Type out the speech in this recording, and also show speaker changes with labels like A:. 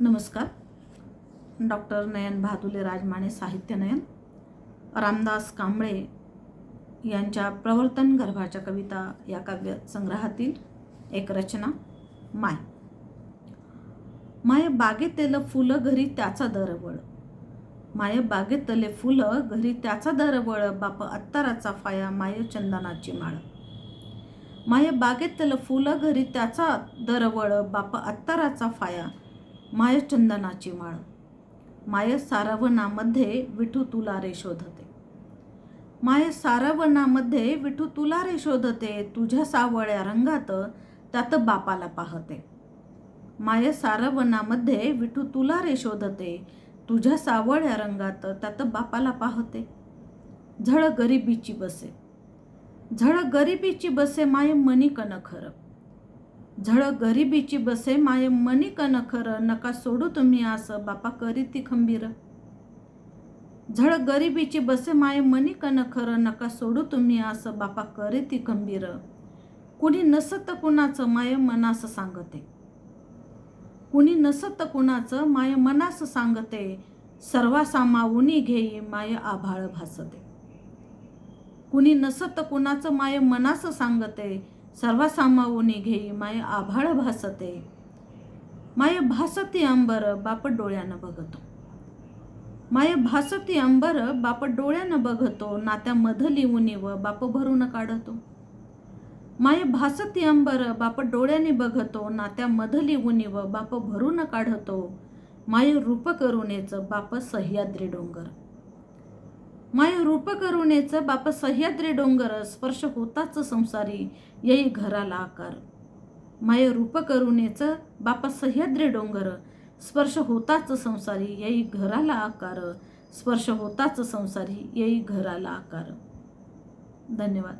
A: नमस्कार. डॉक्टर नयन भादुले राजमाने साहित्य नयन. रामदास कांबळे यांच्या प्रवर्तन गर्भाच्या कविता या काव्य संग्रहातील एक रचना माय. माय बागेतेल फुलं घरी त्याचा दरवळ. माय बागेतले फुलं घरी त्याचा दरवळ. बाप अत्ताराचा फाया माय चंदनाची माळ. माय बागेतलं फुलं घरी त्याचा दरवळ. बाप अत्ताराचा फाया माय चंदनाची माळ. माय सारवनामध्ये विठू तुला रे शोधते. माय सारवनामध्ये विठू तुला रे शोधते तुझ्या सावळ्या रंगात त्यात बापाला पाहते. माय सारवनामध्ये विठू तुला रे शोधते तुझ्या सावळ्या रंगात त्यात बापाला पाहते. झळ गरिबीची बसे. झळ गरिबीची बसे माय मनी कनखरं. झळ गरिबीची बसे माय मनी कनखर नका सोडू तुम्ही असं बापा करी ती खंबीर. झळ गरिबीची बसे माय मनी कनखर नका सोडू तुम्ही असं बापा करी ती खंबीर. कुणी नसत कुणाचं माय मनास सांगते. कुणी नसत कुणाचं माय मनास सांगते. सर्वा सामावुनी घेई माय आभाळ भासते. कुणी नसत कुणाचं माय मनास सांगते. सर्व सामावून घेई माय आभाळ भासते. माय भासती अंबर बाप डोळ्यानं बघतो. माय भासती अंबर बाप डोळ्यानं बघतो. नात्यामधली उणीव बाप भरून काढतो. माय भासती अंबर बाप डोळ्याने बघतो. नात्यामधली उणीव बाप भरून काढतो. माय रूप करुणेचं बाप सह्याद्री डोंगर. माय रूप करुणेचं बाप सह्याद्री डोंगर स्पर्श होताच संसारी येई घराला आकार. माय रूप करुणेचं बाप सह्याद्री डोंगर स्पर्श होताच संसारी येई घराला आकार. स्पर्श होताच संसारी येई घराला आकार. धन्यवाद.